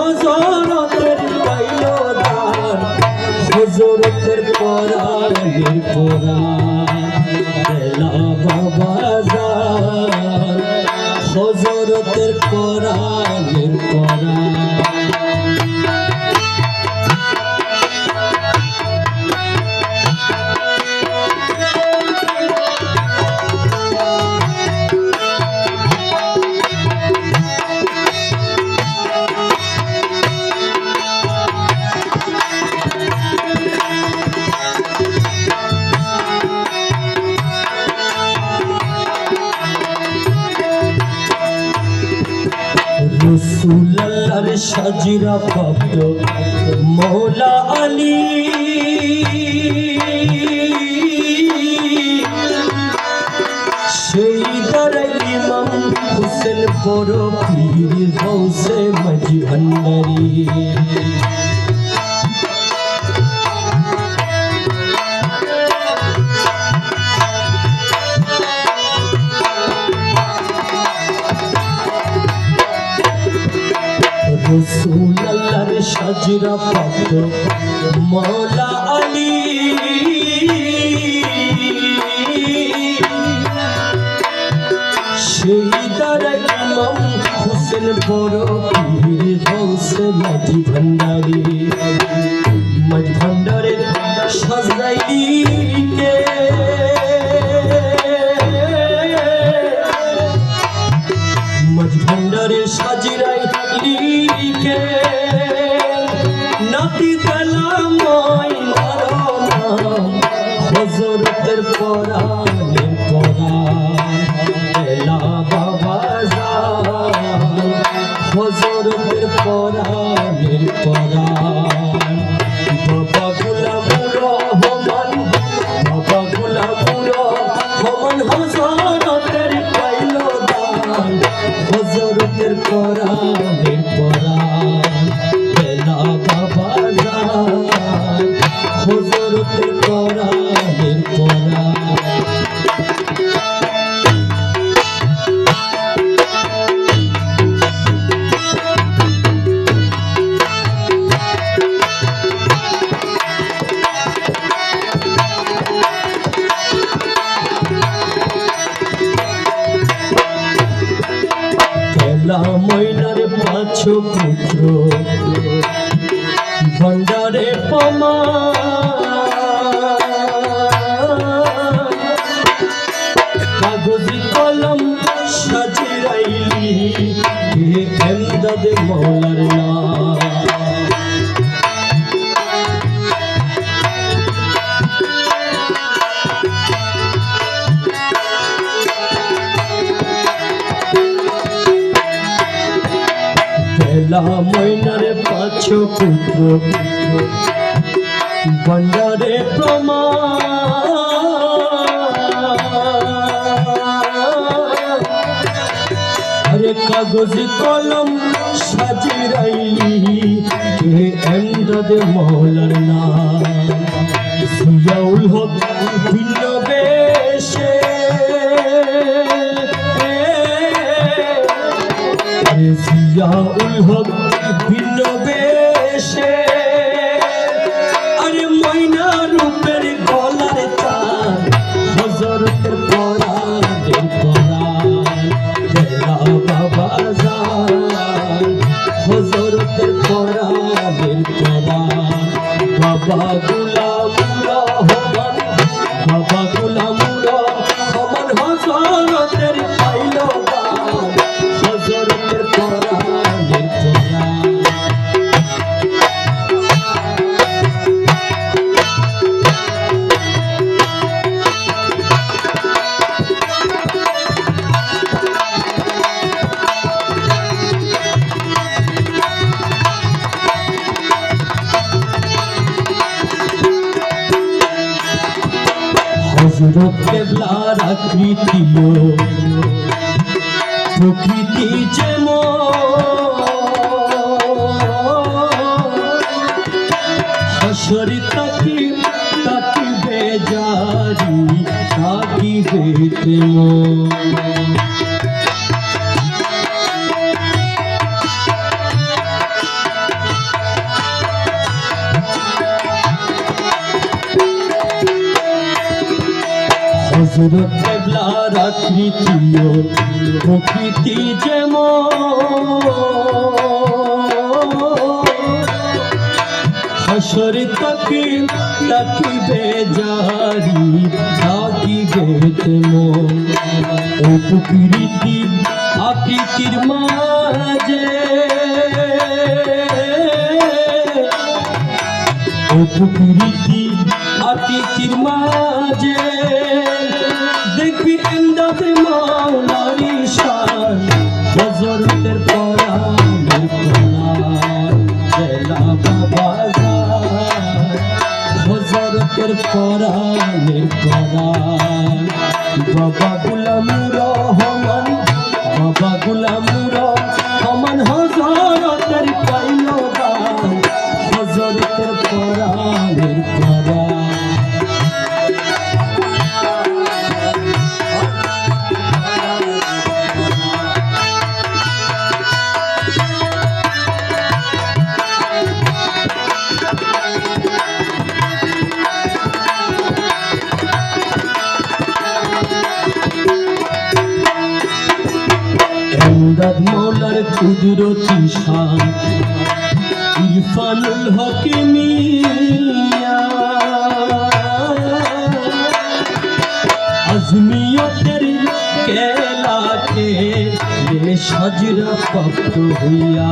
হজরতের পাইল দান হজরতের পরার পরা বাবা পরা রসুল্লাহর সাজিরা ভক্ত মৌলা আলী। সেই দাঁড়াই ইমাম হুসেন বড় পীর মাঝি ভান্ডারী। সাজরা পাত্র মৌলা আলী। দ্বারা ইমাম হুসেন বড় পীর হৌসে মাঝি ভান্ডারী। নাতি কালাম হজরতের পরাণ এলা বাবা হজরতের পরাণ বাবা গুলামুর রহমান, বাবা গুলামুর রহমান, হজরতের পাইল দান, হজরতের পরাণ বেলা ময়নার পাঁচ পুত্র ভণ্ডারে পমা কাগজি কলম সাজিরাইলি হে এমদাদ মৌলার না বেলা ময়নার পাঁচ পুত্র। বন্ডারে প্রমা কাগজ কলম সাজিরাইলি, কে এমদাদে মহলার নাম? সুজাউল হক ভিন্ন বেশে জিয়াউল হক ভিন্ন বেশে বাবা হজরত কেবলার আকৃতি প্রকৃতি হাসর তাকি তাকিবে জারি তাকিবে তেমন হজরত কেবলার আকৃতিও প্রকৃতি যেমন হাসর তাকে তাকিবে জারি তাকিবে তেমন ও প্রকৃতি আকৃতির মাঝে ও প্রকৃতি আকৃতির মাঝে হজরতের পরাণের পরাণ বাবা গুলাম রহমান এমদাদ মোলার কুদরতি শান ইরফানুল হকিমিয়া আজমিয়তের কেলাতে সাজরা প্রাপ্ত হইয়া